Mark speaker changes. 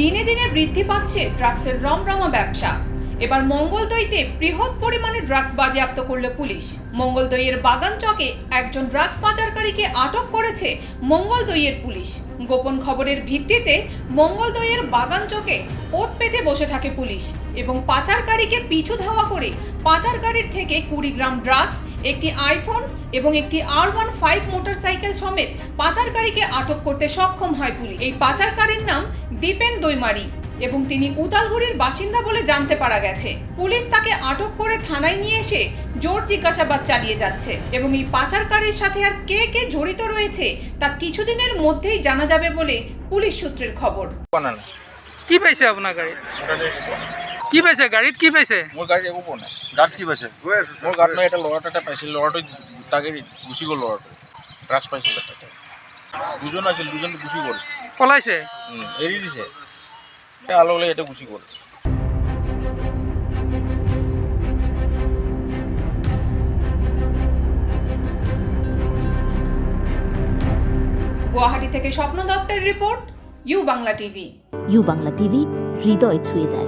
Speaker 1: দিনে দিনে বৃদ্ধি পাচ্ছে ড্রাগসের রমরমা ব্যবসা। এবার মঙ্গলদইতে বৃহৎ পরিমাণে ড্রাগস বাজেয়াপ্ত করল পুলিশ। মঙ্গলদইয়ের বাগান চকে একজন ড্রাগস পাচারকারীকে আটক করেছে মঙ্গলদইয়ের পুলিশ। গোপন খবরের ভিত্তিতে মঙ্গলদইয়ের বাগান চকে ওত পেতে বসে থাকে পুলিশ এবং পাচারকারীকে পিছু ধাওয়া করে পাচারকারীর থেকে কুড়ি গ্রাম ড্রাগস একটি আইফোন এবং একটি আর ওয়ান ফাইভ মোটরসাইকেল সমেত পাচারকারীকে আটক করতে সক্ষম হয় পুলিশ। এই পাচারকারীর নাম দীপেন দৈমারি এবং তিনি উদালগুড়ির বাসিন্দা বলে জানতে পারা গেছে। পুলিশ তাকে আটক করে থানায় নিয়ে এসে জোর জিজ্ঞাসাবাদ চালিয়ে যাচ্ছে এবং এই পাচারকারীর সাথে আর কে কে জড়িত রয়েছে তা কিছুদিনের মধ্যেই জানা যাবে বলে পুলিশ সূত্রের খবর।
Speaker 2: কি পাইছে আপোনাৰ গাড়ীত
Speaker 3: ওটা
Speaker 2: কি পাইছে? গাড়ীত কি পাইছে?
Speaker 3: মোৰ গাড়ী একো পোৱা নাই।
Speaker 4: গাত কি পাইছে?
Speaker 3: মোৰ গাত নাই এটা ল'ৰা এটা পাইছিল। ল'ৰাটো তাকে গুচি গ'ল ল'ৰাটো। ড্ৰাগছ পাইছিল তাতে। দুজন আছিল দুজনটো গুচি গ'ল।
Speaker 2: পলাইছে?
Speaker 3: এৰি দিছে। এতিয়া আলহী ওলাই ইয়াতে গুচি গ'ল।
Speaker 1: গুয়াহাটি থেকে স্বপ্ন দত্তের report U Bangla TV.
Speaker 5: U Bangla TV হৃদয় ছুঁয়ে যায়।